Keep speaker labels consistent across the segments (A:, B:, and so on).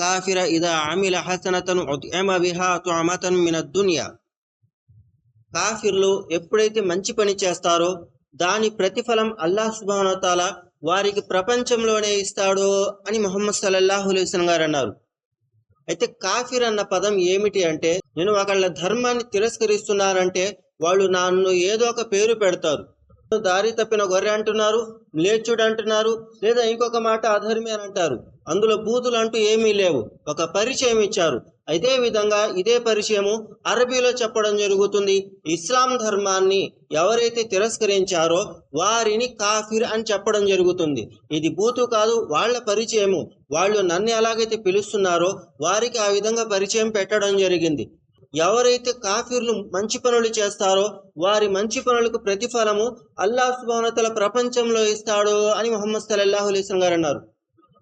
A: الكافر إذا عمل حسنة أطعم بها طعمة من الدنيا కాఫిర్లు ఎప్పుడైతే మంచి పని చేస్తారో దాని ప్రతిఫలం అల్లాహ్ సుబానతాల వారికి ప్రపంచంలోనే ఇస్తాడో అని ముహమ్మద్ సల్లల్లాహు అలైస్లం గారు అన్నారు అయితే కాఫిర్ అన్న పదం ఏమిటి అంటే నేను ఒకళ్ళ ధర్మాన్ని తిరస్కరిస్తున్నానంటే వాళ్ళు నన్ను ఏదో ఒక పేరు పెడతారు దారి తప్పిన గొర్రె అంటున్నారు లేచుడు అంటున్నారు లేదా ఇంకొక మాట అధర్మి అని అంటారు అందులో బూతులు అంటూ ఏమీ లేవు. ఒక పరిచయం ఇచ్చారు. ఇదే విధంగా ఇదే పరిచయము అరబీలో చెప్పడం జరుగుతుంది. ఇస్లాం ధర్మాన్ని ఎవరైతే తిరస్కరించారో వారిని కాఫిర్ అని చెప్పడం జరుగుతుంది. ఇది బూతు కాదు వాళ్ళ పరిచయము. వాళ్ళు నన్ను ఎలాగైతే పిలుస్తున్నారో వారికి ఆ విధంగా పరిచయం పెట్టడం జరిగింది. ఎవరైతే కాఫీర్లు మంచి పనులు చేస్తారో వారి మంచి పనులకు ప్రతిఫలము అల్లాహ్ సుబానతల ప్రపంచంలో ఇస్తాడు అని మొహమ్మద్ సల్లల్లాహు అలైస్ గారు అన్నారు.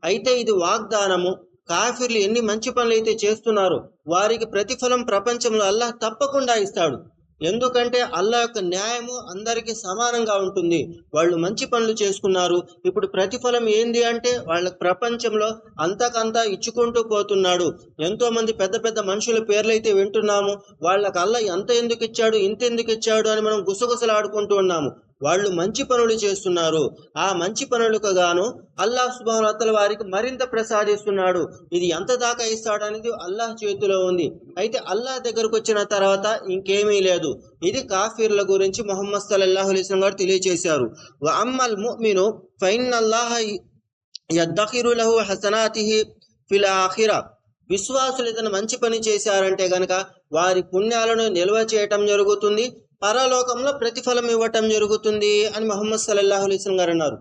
A: అయితే ఇది వాగ్దానము. కాఫీర్లు ఎన్ని మంచి పనులు అయితే చేస్తున్నారో వారికి ప్రతిఫలం ప్రపంచంలో అల్లాహ్ తప్పకుండా ఇస్తాడు. ఎందుకంటే అల్లా యొక్క న్యాయము అందరికీ సమానంగా ఉంటుంది. వాళ్ళు మంచి పనులు చేసుకున్నారు. ఇప్పుడు ప్రతిఫలం ఏంది అంటే వాళ్ళ ప్రపంచంలో అంతకంతా ఇచ్చుకుంటూ పోతున్నాడు. ఎంతో మంది పెద్ద పెద్ద మనుషుల పేర్లు అయితే వింటున్నాము. వాళ్ళకి అల్లా ఎంత ఎందుకు ఇచ్చాడు ఇంత ఎందుకు ఇచ్చాడు అని మనం గుసగుసలాడుకుంటూ ఉన్నాము. వాళ్ళు మంచి పనులు చేస్తున్నారు. ఆ మంచి పనులకు గాను అల్లాహ్ సుబానతల వారికి మరింత ప్రసాదిస్తున్నాడు ఇది ఎంత దాకా ఇస్తాడు అనేది అల్లాహ్ చేతిలో ఉంది. అయితే అల్లాహ్ దగ్గరకు వచ్చిన తర్వాత ఇంకేమీ లేదు. ఇది కాఫీర్ల గురించి మొహమ్మద్ సల్లాహు అలైస్ గారు తెలియజేశారు అమ్మల్ ముమిను ఫైన్ అల్లాహ యద్దఖిరులహు హసనాతిహి ఫిల్ ఆఖిరా. విశ్వాసులు ఏదైనా మంచి పని చేశారంటే గనక వారి పుణ్యాలను నిల్వ చేయటం జరుగుతుంది. పరలోకంలో ప్రతిఫలం ఇవ్వటం జరుగుతుంది అని మొహమ్మద్ సల్లల్లాహు అలైస్లం గారు అన్నారు.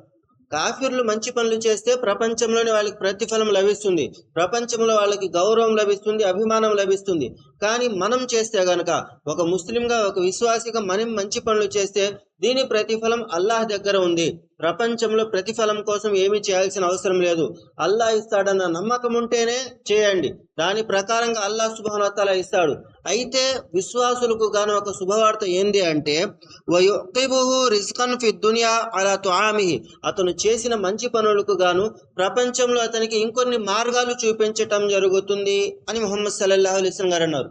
A: కాఫీర్లు మంచి పనులు చేస్తే ప్రపంచంలోనే వాళ్ళకి ప్రతిఫలం లభిస్తుంది. ప్రపంచంలో వాళ్ళకి గౌరవం లభిస్తుంది అభిమానం లభిస్తుంది. కానీ మనం చేస్తే గనక ఒక ముస్లింగా ఒక విశ్వాసిగా మనం మంచి పనులు చేస్తే దీని ప్రతిఫలం అల్లాహ్ దగ్గర ఉంది. ప్రపంచంలో ప్రతిఫలం కోసం ఏమీ చేయాల్సిన అవసరం లేదు. అల్లాహ్ ఇస్తాడన్న నమ్మకం ఉంటేనే చేయండి. దాని ప్రకారంగా అల్లాహ్ సుబానతాల ఇస్తాడు. అయితే విశ్వాసులకు గాను ఒక శుభవార్త ఏంది అంటే వయుకిబుహు రిజ్కన్ ఫి దునియా అలా తుఆమిహి. అతను చేసిన మంచి పనులకు గాను ప్రపంచంలో అతనికి ఇంకొన్ని మార్గాలు చూపించటం జరుగుతుంది అని ముహమ్మద్ సల్లల్లాహు అలైస్ గారు అన్నారు.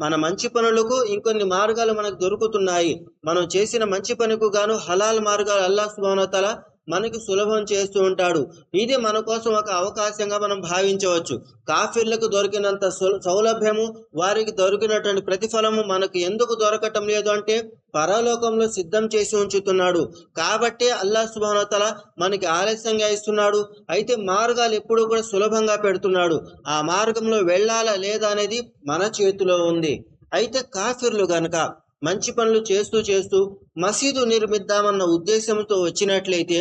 A: మన మంచి పనులకు ఇంకొన్ని మార్గాలు మనకు దొరుకుతున్నాయి. మనం చేసిన మంచి పనికి గాను హలాల్ మార్గాలు అల్లాహ్ సుబానతల మనకి సులభం చేస్తూ ఉంటాడు. ఇది మన కోసం ఒక అవకాశంగా మనం భావించవచ్చు. కాఫీర్లకు దొరికినంత సౌలభ్యము వారికి దొరికినటువంటి ప్రతిఫలము మనకు ఎందుకు దొరకటం లేదు అంటే పరలోకంలో సిద్ధం చేసి ఉంచుతున్నాడు. కాబట్టే అల్లాహ్ సుభానతల మనకి ఆలస్యంగా ఇస్తున్నాడు. అయితే మార్గాలు ఎప్పుడూ కూడా సులభంగా పెడుతున్నాడు. ఆ మార్గంలో వెళ్ళాలా లేదా అనేది మన చేతిలో ఉంది. అయితే కాఫిర్లు గనక మంచి పనులు చేస్తూ చేస్తూ మసీదు నిర్మిద్దామన్న ఉద్దేశంతో వచ్చినట్లయితే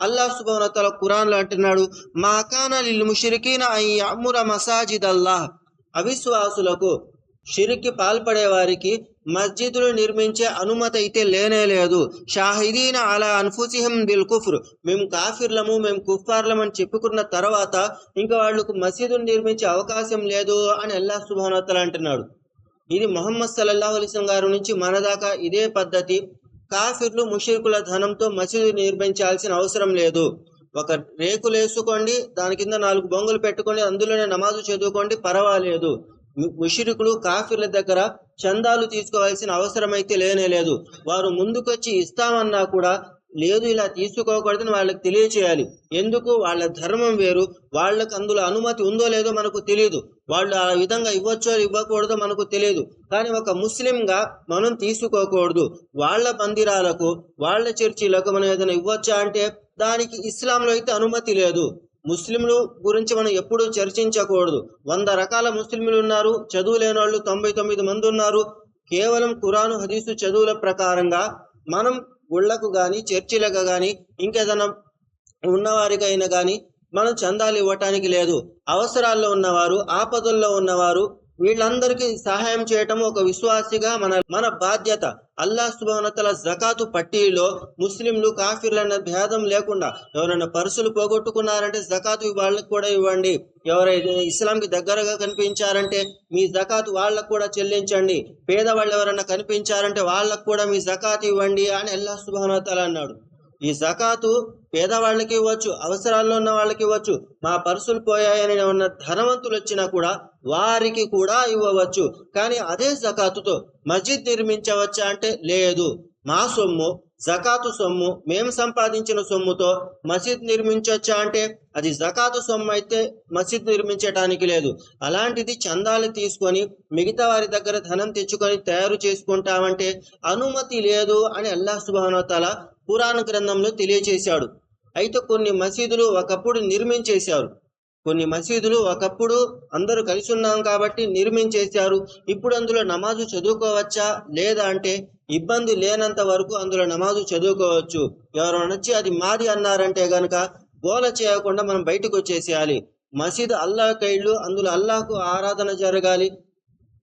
A: అల్లాహ్ సుబానతల ఖురాన్లో అంటున్నాడు మా కాన లిల్ ముషరికీన అమ్ముర మసాజిద్ అల్లాహ్ అవిశ్వాసులకు షిరికి పాల్పడే వారికి మస్జిదులు నిర్మించే అనుమతి అయితే లేనే లేదు. షాహిదీన అలా అన్ఫుసిహం బిల్ కుఫ్ర్. మేము కాఫిర్లము మేము కుఫార్లం అని చెప్పుకున్న తర్వాత ఇంకా వాళ్ళకు మసీదును నిర్మించే అవకాశం లేదు అని అల్లాహ్ సుబానతల అంటున్నాడు. ఇది మొహమ్మద్ సల్లల్లాహు అలైస్లం గారి నుంచి మన దాకా ఇదే పద్ధతి. కాఫిర్లు ముషరికుల ధనంతో మసీదు నిర్మించాల్సిన అవసరం లేదు. ఒక రేకులు వేసుకోండి దాని కింద నాలుగు బొంగులు పెట్టుకొని అందులోనే నమాజు చదువుకోండి పర్వాలేదు. ముషిరికులు ముషరికులు దగ్గర చందాలు తీసుకోవాల్సిన అవసరం అయితే లేనే లేదు. వారు ముందుకొచ్చి ఇస్తామన్నా కూడా లేదు ఇలా తీసుకోకూడదని వాళ్ళకి తెలియచేయాలి. ఎందుకు? వాళ్ళ ధర్మం వేరు. వాళ్ళకి అందులో అనుమతి ఉందో లేదో మనకు తెలియదు వాళ్ళు ఆ విధంగా ఇవ్వచ్చో ఇవ్వకూడదో మనకు తెలియదు కానీ ఒక ముస్లింగా మనం తీసుకోకూడదు. వాళ్ళ మందిరాలకు వాళ్ళ చర్చిలకు మనం ఏదైనా ఇవ్వచ్చా అంటే దానికి ఇస్లాంలో అయితే అనుమతి లేదు. ముస్లింలు గురించి మనం ఎప్పుడూ చర్చించకూడదు. వంద రకాల ముస్లింలు ఉన్నారు. చదువు లేని వాళ్ళు తొంభై తొమ్మిది మంది ఉన్నారు. కేవలం ఖురాను హదీసు చదువుల ప్రకారంగా మనం గుళ్ళకు కానీ చర్చిలకు కానీ ఇంకేదైనా ఉన్నవారికైనా కానీ మనం చందాలు ఇవ్వటానికి లేదు. అవసరాల్లో ఉన్నవారు ఆపదల్లో ఉన్నవారు వీళ్ళందరికీ సహాయం చేయటం ఒక విశ్వాసిగా మన మన బాధ్యత. అల్లాహ్ సుబానతల జకాతు పట్టీలో ముస్లింలు కాఫీర్లన్న భేదం లేకుండా ఎవరైనా పర్సులు పోగొట్టుకున్నారంటే జకాతు వాళ్ళకు కూడా ఇవ్వండి. ఎవరైతే ఇస్లాంకి దగ్గరగా కనిపించారంటే మీ జకాతు వాళ్ళకు కూడా చెల్లించండి. పేదవాళ్ళు ఎవరైనా కనిపించారంటే వాళ్ళకు కూడా మీ జకాతు ఇవ్వండి అని అల్లాహ్ సుభానతల అన్నాడు. ఈ జకాతు పేదవాళ్ళకి ఇవ్వచ్చు అవసరాల్లో ఉన్న వాళ్ళకి ఇవ్వచ్చు మా పర్సులు పోయాయని ఉన్న ధనవంతులు వచ్చినా కూడా వారికి కూడా ఇవ్వవచ్చు. కానీ అదే జకాతుతో మస్జిద్ నిర్మించవచ్చా అంటే లేదు. మా సొమ్ము జకాతు సొమ్ము మేము సంపాదించిన సొమ్ముతో మసీద్ నిర్మించవచ్చా అంటే అది జకాతు సొమ్ము అయితే మసీద్ నిర్మించడానికి లేదు. అలాంటిది చందాలు తీసుకొని మిగతా వారి దగ్గర ధనం తెచ్చుకొని తయారు చేసుకుంటామంటే అనుమతి లేదు అని అల్లా సుబానోతల పురాణ గ్రంథంలో తెలియచేశాడు. అయితే కొన్ని మసీదులు ఒకప్పుడు నిర్మించేశారు. కొన్ని మసీదులు ఒకప్పుడు అందరూ కలిసి ఉన్నాం కాబట్టి నిర్మించేశారు. ఇప్పుడు అందులో నమాజు చదువుకోవచ్చా? లేదా అంటే ఇబ్బంది లేనంత వరకు అందులో నమాజు చదువుకోవచ్చు. ఎవరైనా వచ్చి అది మాది అన్నారంటే గనక గోల చేయకుండా మనం బయటకు వచ్చేసేయాలి. మసీదు అల్లా కైళ్ళు అందులో అల్లాకు ఆరాధన జరగాలి.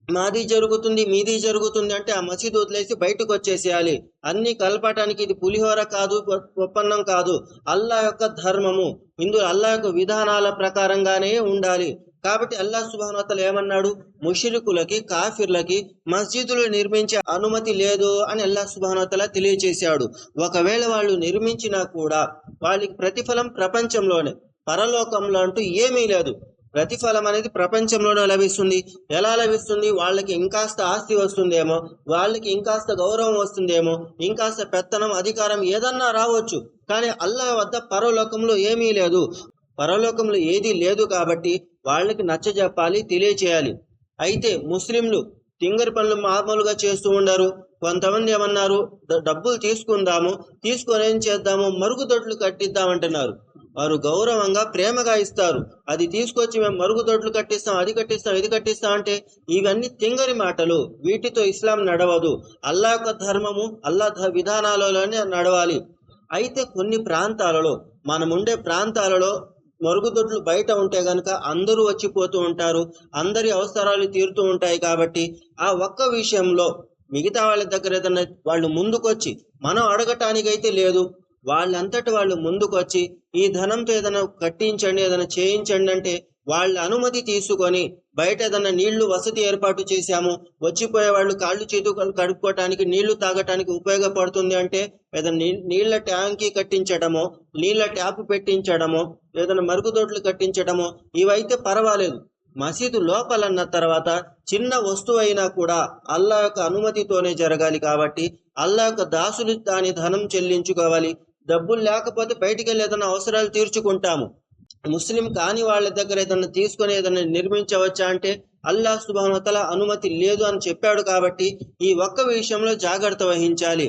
A: మాది జరుగుతుంది మీది జరుగుతుంది అంటే ఆ మసీదు వదిలేసి బయటకు వచ్చేసేయాలి. అన్ని కలపటానికి ఇది పులిహోర కాదు ఒప్పందం కాదు. అల్లా యొక్క ధర్మము. ఇందులో అల్లా యొక్క విధానాల ప్రకారంగానే ఉండాలి. కాబట్టి అల్లా సుబానతలు ఏమన్నాడు? ముషిరుకులకి కాఫిర్లకి మస్జిదులు నిర్మించే అనుమతి లేదు అని అల్లా సుబానతల తెలియచేశాడు. ఒకవేళ వాళ్ళు నిర్మించినా కూడా వాళ్ళకి ప్రతిఫలం ప్రపంచంలోనే పరలోకంలో అంటూ ఏమీ లేదు. ప్రతిఫలం అనేది ప్రపంచంలోనే లభిస్తుంది. ఎలా లభిస్తుంది? వాళ్ళకి ఇంకాస్త ఆస్తి వస్తుందేమో వాళ్ళకి ఇంకాస్త గౌరవం వస్తుందేమో ఇంకాస్త పెత్తనం అధికారం ఏదన్నా రావచ్చు. కానీ అల్లా వద్ద పరలోకంలో ఏమీ లేదు. పరలోకంలో ఏదీ లేదు కాబట్టి వాళ్ళకి నచ్చజెప్పాలి తెలియచేయాలి. అయితే ముస్లింలు తింగరి పనులు మామూలుగా చేస్తూ ఉండరు. కొంతమంది ఏమన్నారు? డబ్బులు తీసుకుందాము తీసుకొని ఏం చేద్దాము? మరుగుదొడ్లు కట్టిద్దామంటున్నారు వారు గౌరవంగా ప్రేమగా ఇస్తారు. అది తీసుకొచ్చి మేము మరుగుదొడ్లు కట్టిస్తాం అది కట్టిస్తాం ఇది కట్టిస్తాం అంటే ఇవన్నీ తింగరి మాటలు. వీటితో ఇస్లాం నడవదు. అల్లా ధర్మము అల్లా విధానాలలోనే నడవాలి. అయితే కొన్ని ప్రాంతాలలో మనముండే ప్రాంతాలలో మరుగుదొడ్లు బయట ఉంటే గనక అందరూ వచ్చిపోతూ ఉంటారు. అందరి అవసరాలు తీరుతూ ఉంటాయి కాబట్టి ఆ ఒక్క విషయంలో మిగతా వాళ్ళ దగ్గర ఏదైనా వాళ్ళు ముందుకొచ్చి మనం అడగటానికైతే లేదు. వాళ్ళంతటి వాళ్ళు ముందుకొచ్చి ఈ ధనంతో ఏదైనా కట్టించండి ఏదైనా చేయించండి అంటే వాళ్ళ అనుమతి తీసుకొని బయట ఏదైనా నీళ్ళు వసతి ఏర్పాటు చేశాము. వచ్చిపోయే వాళ్ళు కాళ్ళు చేతులు కడుక్కోవటానికి నీళ్ళు తాగటానికి ఉపయోగపడుతుంది అంటే ఏదైనా నీళ్ళ ట్యాంకి కట్టించడమో నీళ్ళ ట్యాప్ పెట్టించడమో ఏదైనా మరుగుదొడ్లు కట్టించడమో ఇవైతే పర్వాలేదు. మసీదు లోపలన్న తర్వాత చిన్న వస్తువు అయినా కూడా అల్లా యొక్క అనుమతితోనే జరగాలి కాబట్టి అల్లా యొక్క దాసులు దాని ధనం చెల్లించుకోవాలి. డబ్బులు లేకపోతే బయటికి వెళ్ళి ఏదైనా అవసరాలు తీర్చుకుంటాము. ముస్లిం కాని వాళ్ళ దగ్గర ఏదైనా తీసుకొని ఏదైనా నిర్మించవచ్చా అంటే అల్లా సుబానతల అనుమతి లేదు అని చెప్పాడు కాబట్టి ఈ ఒక్క విషయంలో జాగ్రత్త వహించాలి.